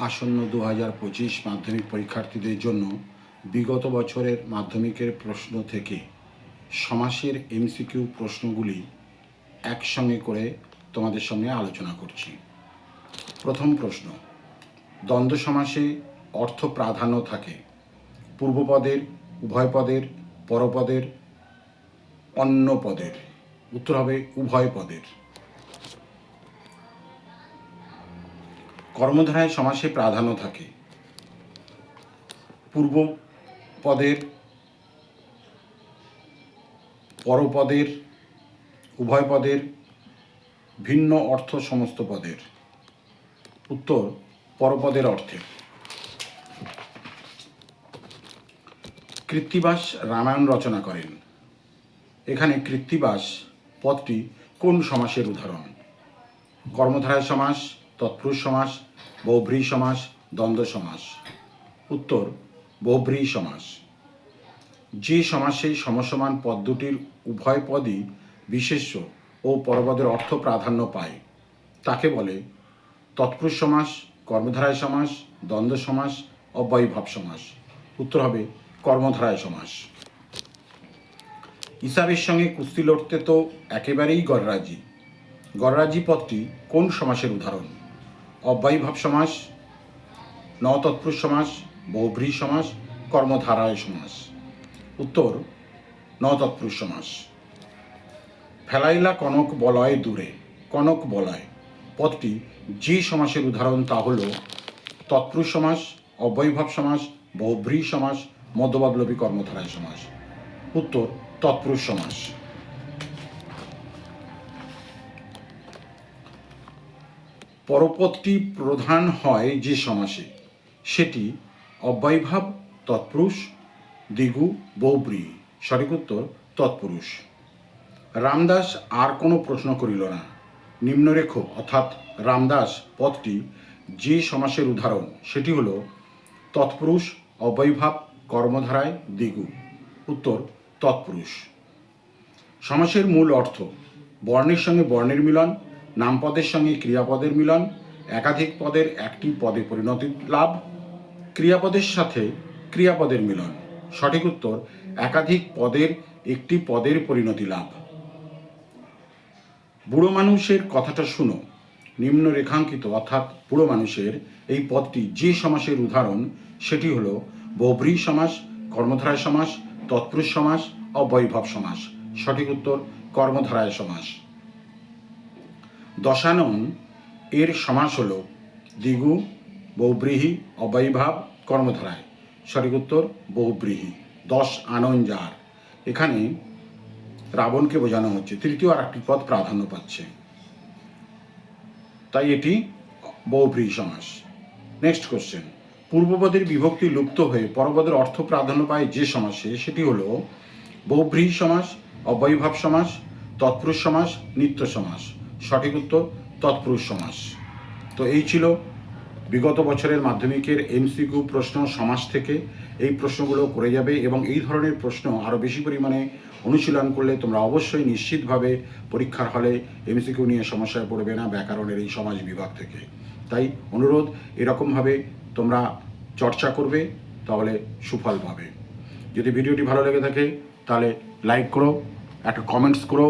আসন্ন দু হাজার পঁচিশ মাধ্যমিক পরীক্ষার্থীদের জন্য বিগত বছরের মাধ্যমিকের প্রশ্ন থেকে সমাসের এমসিকিউ প্রশ্নগুলি একসঙ্গে করে তোমাদের সঙ্গে আলোচনা করছি। প্রথম প্রশ্ন, দ্বন্দ্ব সমাসে অর্থ প্রাধান্য থাকে। পূর্বপদের উভয় পদের পরপদের অন্য পদের। উত্তর হবে উভয় পদের। কর্মধারায় সমাসে প্রাধান্য থাকে। পূর্ব পদের পরপদের উভয় পদের, ভিন্ন অর্থ সমস্ত পদের। উত্তর পরপদের অর্থে। কৃত্তিবাস রামায়ণ রচনা করেন। এখানে কৃত্তিবাস পদটি কোন সমাসের উদাহরণ? কর্মধারায় সমাস তৎপুরুষ সমাস বহুব্রী সমাস, দ্বন্দ্ব সমাস। উত্তর বহুব্রী সমাস। যে সমাসে সমসমান পদ দুটির উভয় পদই বিশেষ্য ও পরপদের অর্থ প্রাধান্য পায়। তাকে বলে তৎপুরুষ সমাস, কর্মধারায় সমাস, দ্বন্দ্ব সমাস, অব্যয়ীভাব সমাস। উত্তর হবে কর্মধারায় সমাস। ইসাবের সঙ্গে কুস্তি লড়তে তো একেবারেই গররাজি গররাজি পদটি কোন সমাসের উদাহরণ? অব্যয়ীভাব সমাস নতৎপুরুষ সমাস বহুব্রী সমাস, কর্মধারায় সমাস। উত্তর নতৎপুরুষ সমাস। ফেলাইলা কনক বলয় দূরে, কনক বলয়। পদটি যে সমাসের উদাহরণ তা হল, তৎপুরুষ সমাস, অব্যয়ীভাব সমাস বহুব্রী সমাস মধ্যবদলবী কর্মধারায় সমাস। উত্তর, তৎপুরুষ সমাস। পরপদটি প্রধান হয় যে সমাসে, সেটি অব্যয়ীভাব তৎপুরুষ, দিগু বৌব্রী। সঠিক উত্তর, তৎপুরুষ। রামদাস আর কোনো প্রশ্ন করিল না। নিম্নরেখ, অর্থাৎ রামদাস পদটি যে সমাসের উদাহরণ, সেটি হল তৎপুরুষ, অব্যয়ীভাব, কর্মধারায় দিগু। উত্তর, তৎপুরুষ। সমাসের মূল অর্থ, বর্ণের সঙ্গে বর্ণের মিলন নামপদের সঙ্গে ক্রিয়াপদের মিলন, একাধিক পদের একটি পদে পরিণতি লাভ, ক্রিয়াপদের সাথে ক্রিয়াপদের মিলন। সঠিক উত্তর, একাধিক পদের একটি পদের পরিণতি লাভ। বুড়ো মানুষের কথাটা শুনো। নিম্ন রেখাঙ্কিত, অর্থাৎ বুড়ো মানুষের এই পদটি যে সমাসের উদাহরণ, সেটি হল বৌব্রী সমাস, কর্মধারায় সমাস, তৎপুরুষ সমাস, অবৈভব সমাস। সঠিক উত্তর, কর্মধারায় সমাস। দশানন এর সমাস হল দ্বিগু, বহুব্রীহি অবৈভাব কর্মধারায়। সঠিক উত্তর, বহুব্রীহি। দশ আনন যার। এখানে রাবণকে বোঝানো হচ্ছে। তৃতীয় আর একটি পদ প্রাধান্য পাচ্ছে। তাই এটি বহুব্রী সমাস। নেক্সট কোশ্চেন পূর্বপদের বিভক্তি লুপ্ত হয়ে পরপদের অর্থ প্রাধান্য পায় যে সমাসে, সেটি হল বহুব্রী সমাস অবৈভাব সমাস, তৎপুরুষ সমাস, নিত্য সমাস। সঠিক উত্তর, তৎপুরুষ সমাস। তো এই ছিল বিগত বছরের মাধ্যমিকের এমসিকিউ প্রশ্ন সমাজ থেকে। এই প্রশ্নগুলো করে যাবে এবং এই ধরনের প্রশ্ন আরও বেশি পরিমাণে অনুশীলন করলে তোমরা অবশ্যই নিশ্চিতভাবে পরীক্ষার হলে এমসিকিউ নিয়ে সমস্যায় পড়বে না ব্যাকরণের এই সমাজ বিভাগ থেকে। তাই অনুরোধ, এরকমভাবে তোমরা চর্চা করবে, তাহলে সুফল পাবে। যদি ভিডিওটি ভালো লেগে থাকে, তাহলে লাইক করো, একটা কমেন্টস করো,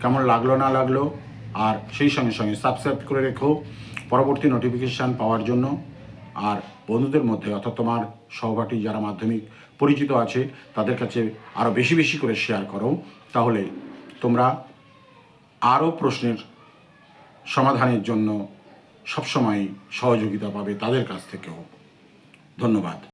কেমন লাগল না লাগল আর সেই সঙ্গে সঙ্গে সাবস্ক্রাইব করে রেখো। পরবর্তী নোটিফিকেশান পাওয়ার জন্য। আর বন্ধুদের মধ্যে, অর্থাৎ তোমার সহপাঠী যারা মাধ্যমিক পরিচিত আছে, তাদের কাছে আরও বেশি বেশি করে শেয়ার করো। তাহলে তোমরা আরও প্রশ্নের সমাধানের জন্য সবসময় সহযোগিতা পাবে তাদের কাছ থেকেও। ধন্যবাদ।